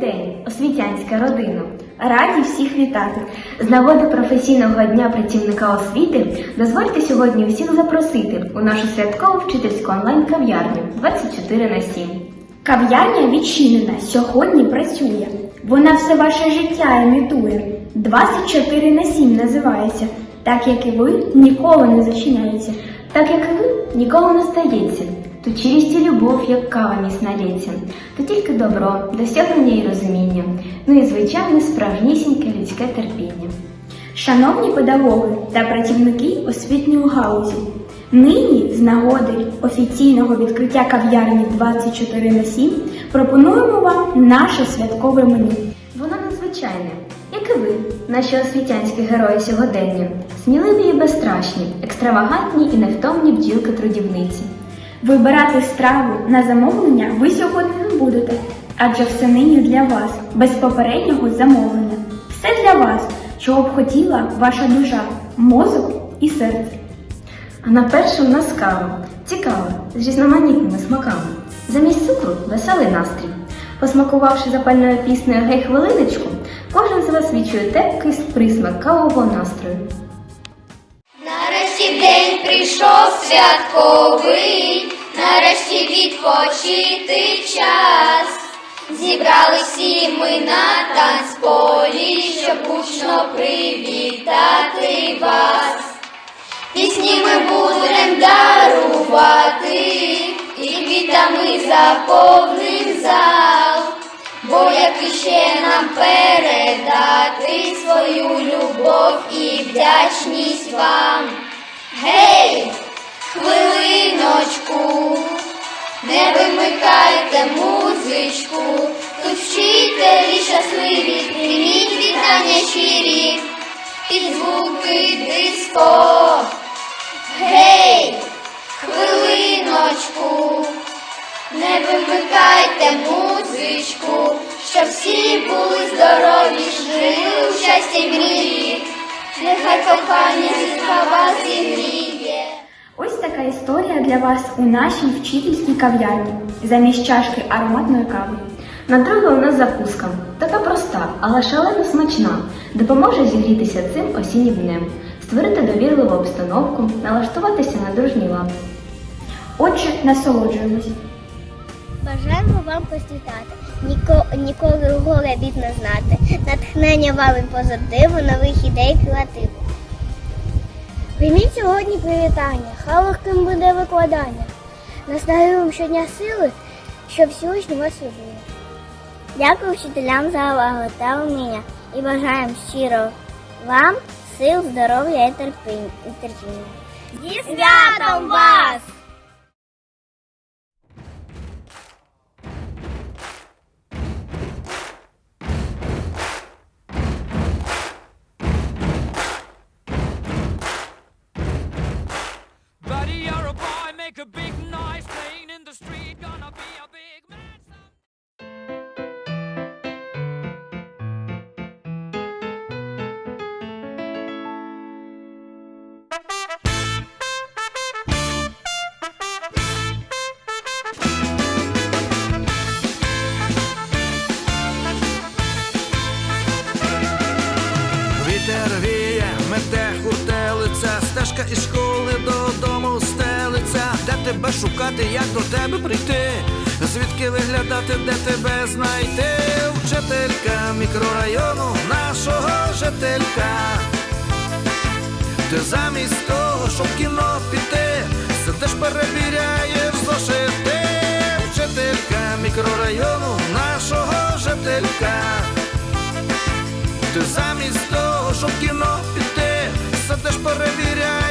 день, освітянська родина! Раді всіх вітати! З нагоди професійного дня працівника освіти дозвольте сьогодні усіх запросити у нашу святкову вчительську онлайн-кав'ярню 24 на 7. Кав'ярня відчинена, сьогодні працює. Вона все ваше життя імітує. 24 на 7 називається. Так як і ви ніколи не зачиняється. Так як і ви, ніколи не стається. Тут чирість любов, як кава міцна. Тут тільки добро, досягнення і розуміння. Ну і звичайне справжнісіньке людське терпіння. Шановні педагоги та працівники освітньої галузі, нині з нагоди офіційного відкриття кав'ярні 24 на 7 пропонуємо вам наше святкове меню. Воно надзвичайне, як і ви, наші освітянські герої сьогодення, сміливі і безстрашні, екстравагантні і невтомні бджілки трудівниці. Вибирати страву на замовлення ви сьогодні не будете, адже все нині для вас, без попереднього замовлення. Все для вас, чого б хотіла ваша душа, мозок і серце. А на перше у нас кава. Цікаво, з різноманітними смаками. Замість цукру веселий настрій. Посмакувавши запальною піснею гей хвилиночку, кожен з вас відчує теплий присмак кавового настрою. Нарешті день прийшов святковий, нарешті відпочити час. Зібрали всі ми на танцполі, щоб гучно привітати вас. Пісні ми будем дарувати, і квітами заповним зал. Бо як іще нам передати свою любов і вдячність вам. Гей, хвилиночку, не вимикайте музичку, тут вчителі щасливі, прийміть вітання щирі, під звуки диско. Гей, хвилиночку. Не вимикайте музичку, щоб всі були здорові, жили у щасті мрії. Нехай кохання зірка вас зігріє. Ось така історія для вас у нашій вчительській кав'ярні замість чашки ароматної кави. На друге у нас закуска. Така проста, але шалено смачна. Допоможе зігрітися цим осіннім днем, створити довірливу обстановку, налаштуватися на дружній лад. Отже, насолоджуємось. Бажаємо вам процвітати, ніко, ніколи голе бід не знати, натхнення і позитиву, нових ідей креативу. Прийміть сьогодні привітання, хай легким буде викладання. Наснагаю вам щодня сили, щоб учні вас любили. Дякую вчителям за увагу та уміння і бажаємо щиро вам сил, здоров'я і терпіння. Зі святом вас! could be тебе шукати, як до тебе прийти? Звідки виглядати, де тебе знайти? Вчителька мікрорайону нашого жителька. Ти замість того, щоб в кіно піти, сидиш перевіряєш зошити. Вчителька мікрорайону нашого жителька. Ти замість того, щоб в кіно піти, сидиш перевіряєш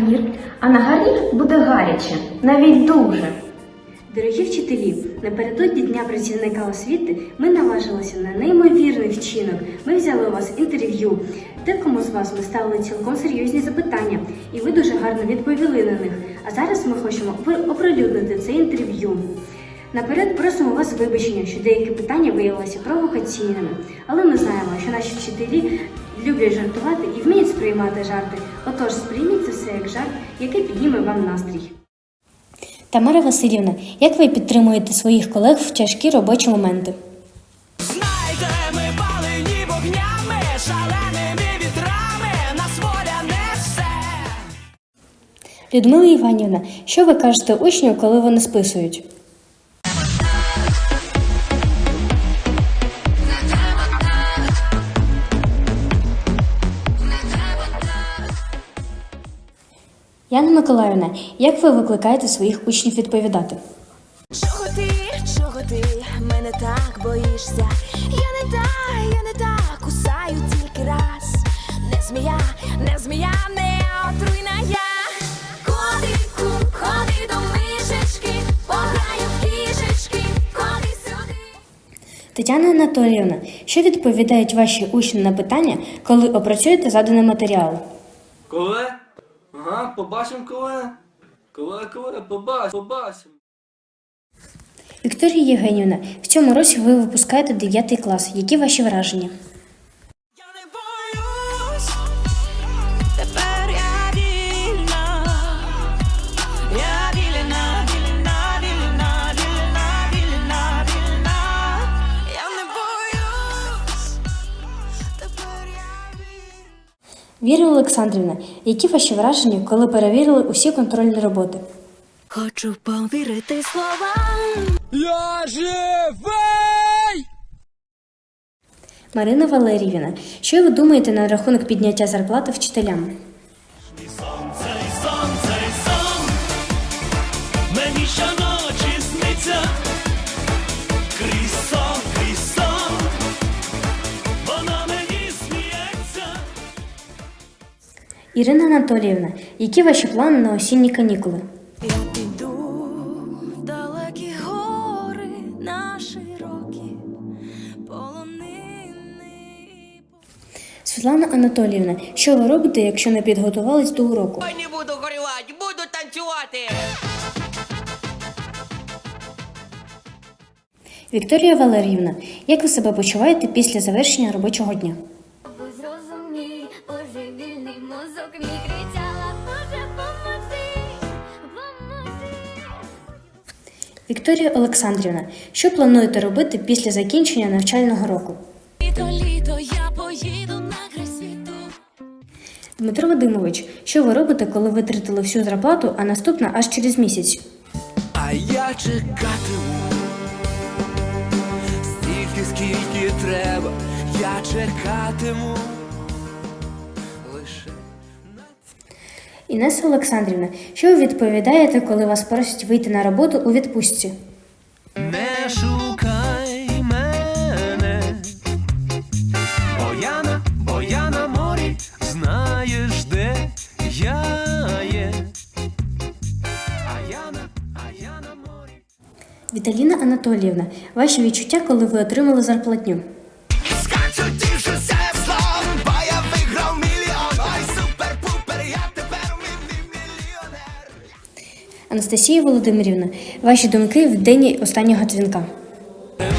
гарнір. А на гарнір буде гаряче, навіть дуже. Дорогі вчителі, напередодні Дня працівника освіти ми наважилися на неймовірний вчинок. Ми взяли у вас інтерв'ю. Декому з вас ми ставили цілком серйозні запитання, і ви дуже гарно відповіли на них. А зараз ми хочемо оприлюднити це інтерв'ю. Наперед просимо вас вибачення, що деякі питання виявилися провокаційними, але ми знаємо, що наші вчителі люблять жартувати і вміють сприймати жарти. Отож, сприйміть це все як жарт, який підніме вам настрій. Тамара Васильівна, як ви підтримуєте своїх колег в тяжкі робочі моменти? Знайте, ми палені вогнями, шаленими вітрами, нас воля несе. Людмила Іванівна, що ви кажете учням, коли вони списують? Яна Миколаївна, як ви викликаєте своїх учнів відповідати? Чого ти, чого ти мене так боїшся? Я не та, я не та, кусаю тільки раз. Не змія, не змія, не отруйна я. Котику, ходи до мишечки, пограю в кішечки, ходи сюди. Тетяна Анатоліївна, що відповідають ваші учні на питання, коли опрацюєте заданий матеріал? Коли? Ага, побачимо коли. Коли, коли, побачимо, побачимо. Вікторія Євгенівна, в цьому році ви випускаєте 9 клас. Які ваші враження? Віра Олександрівна, які ваші враження, коли перевірили усі контрольні роботи? Хочу повірити словам. Я живий! Марина Валеріївна, що ви думаєте на рахунок підняття зарплати вчителям? Ірина Анатоліївна, які ваші плани на осінні канікули? Я піду в далекі гори на широкі полонини. Світлана Анатоліївна, що ви робите, якщо не підготувались до уроку? Ой, не буду горювати, буду танцювати. Вікторія Валеріївна, як ви себе почуваєте після завершення робочого дня? Вікторія Олександрівна, що плануєте робити після закінчення навчального року? Літо, літо, я поїду на край. Дмитро Вадимович, що ви робите, коли витратили всю зарплату, а наступна аж через місяць? А я чекатиму стільки, скільки треба, я чекатиму Інеса Олександрівна, що ви відповідаєте, коли вас просять вийти на роботу у відпустці? Не шукай мене, бо я на, бо я на морі, знаєш, де я є. А я на, а я на морі. Віталіна Анатоліївна, ваші відчуття, коли ви отримали зарплатню? Анастасія Володимирівна, ваші думки в день останнього дзвінка.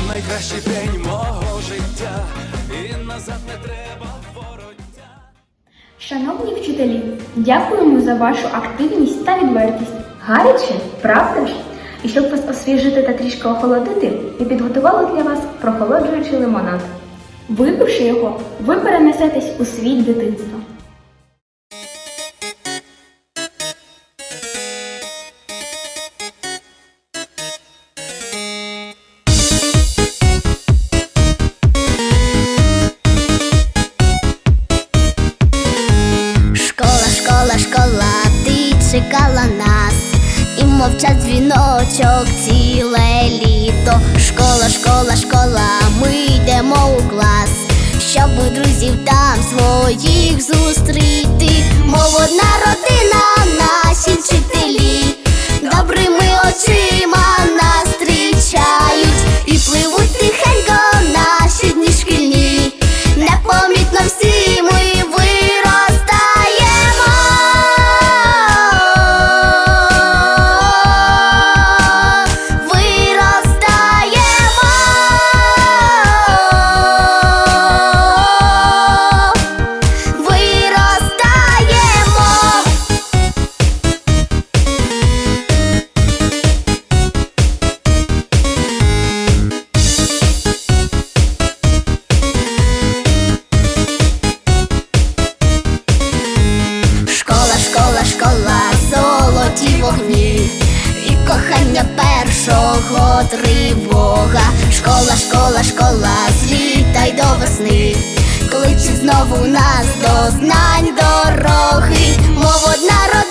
Найкращий день мого життя, і назад не треба вороття. Шановні вчителі, дякуємо за вашу активність та відвертість. Гаряче, правда ж? І щоб вас освіжити та трішки охолодити, я підготувала для вас прохолоджуючий лимонад. Випивши його, ви перенесетесь у світ дитинства. нас, і мовчать дзвіночок ціле літо. Школа, школа, школа, ми йдемо у клас, щоб у друзів там своїх зустріти. Мов одна родина, наші вчителі. вогні, і кохання першого тривога, школа, школа, школа, злітай до весни, кличе знову нас до знань дороги, мов одна родина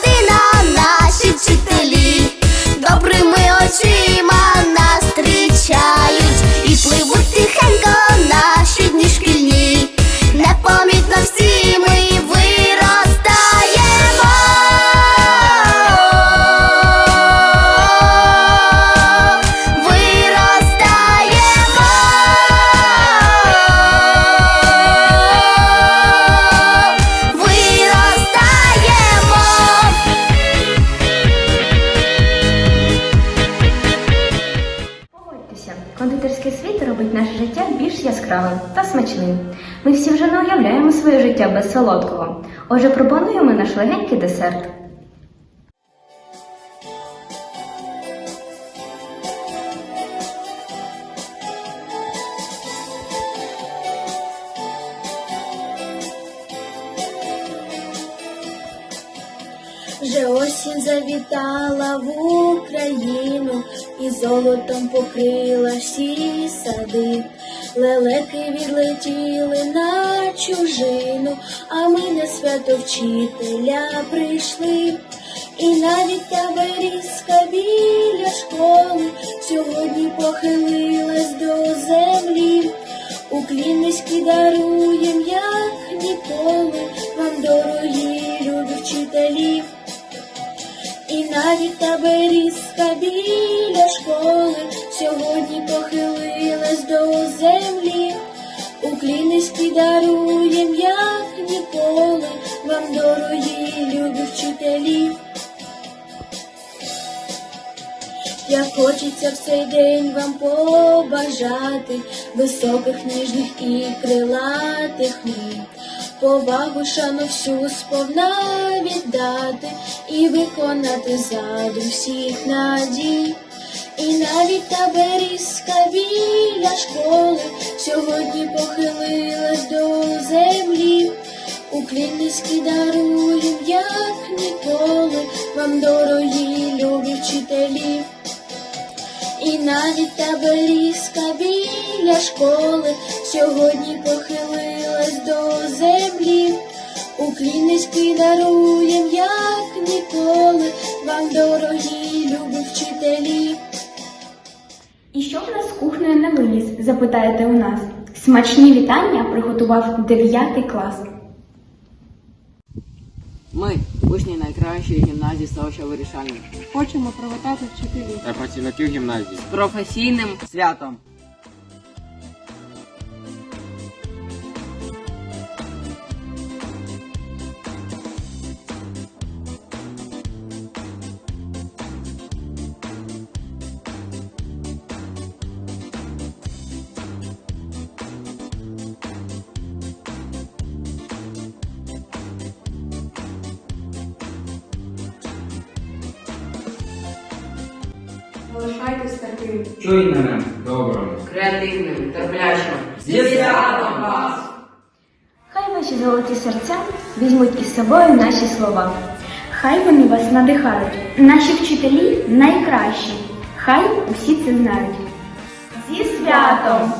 своє життя без солодкого. Отже, пропонуємо наш легенький десерт. Вже осінь завітала в Україну і золотом покрила всі сади. Лелеки відлетіли на чужину, а ми на свято вчителя прийшли. І навіть та берізка біля школи сьогодні похилилась до землі. Уклін низький даруєм, як ніколи, вам дорогі любі вчителі. І навіть та берізка біля школи сьогодні похилилась до землі. Уклін низький даруєм, як ніколи, вам дорогі любі вчителі. Як хочеться в цей день вам побажати високих, ніжних і крилатих мрій, повагу, шану всю сповна віддати і виконати задум всіх надій. І навіть та берізка біля школи сьогодні похилилась до землі. Низький даруєм, як ніколи, вам дорогі любі вчителі. І навіть та берізка біля школи сьогодні похилилась до землі. Уклін низький даруєм, як ніколи, вам дорогі любі вчителі. І що в нас з кухнею не виніс? запитаєте у нас. Смачні вітання приготував 9 клас. Ми, учні найкращої гімназії селища Вирішальне. Хочемо привітати вчителів. та працівників гімназії. З професійним святом. Залишайтесь таким. Чуйним, добрим. Креативним, терплячим. Зі святом вас! Хай ваші золоті серця візьмуть із собою наші слова. Хай вони вас надихають. Наші вчителі найкращі. Хай усі це знають. Зі святом!